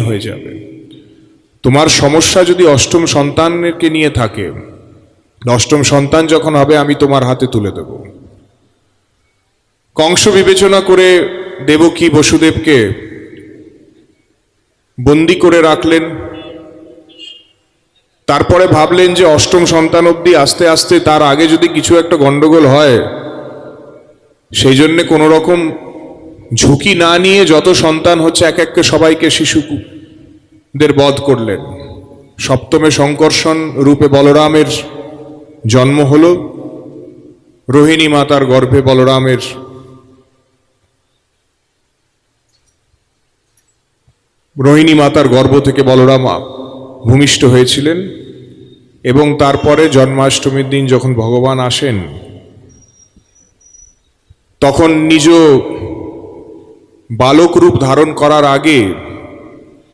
হয়ে যাবে। তোমার সমস্যা যদি অষ্টম সন্তানকে নিয়ে থাকে, অষ্টম সন্তান যখন হবে, আমি তোমার হাতে তুলে দেব। কংস বিবেচনা করে দেবকী বসুদেবকে বন্দি করে রাখলেন। তারপরে ভাবলেন যে অষ্টম সন্তান অবধি আস্তে আস্তে তার আগে যদি কিছু একটা গন্ডগোল হয়, সেই জন্যে কোনো রকম ঝুঁকি না নিয়ে যত সন্তান হচ্ছে এক এককে সবাইকে শিশুদের বধ করলেন। সপ্তমে সংকর্ষণ রূপে বলরামের জন্ম হল। রোহিণী মাতার গর্ভে বলরামের রোহিণী মাতার গর্ভ থেকে বলরাম ভূমিষ্ঠ হয়েছিলেন এবং তারপরে জন্মাষ্টমীর দিন যখন ভগবান আসেন, তখন নিজ বালক রূপ ধারণ করার আগে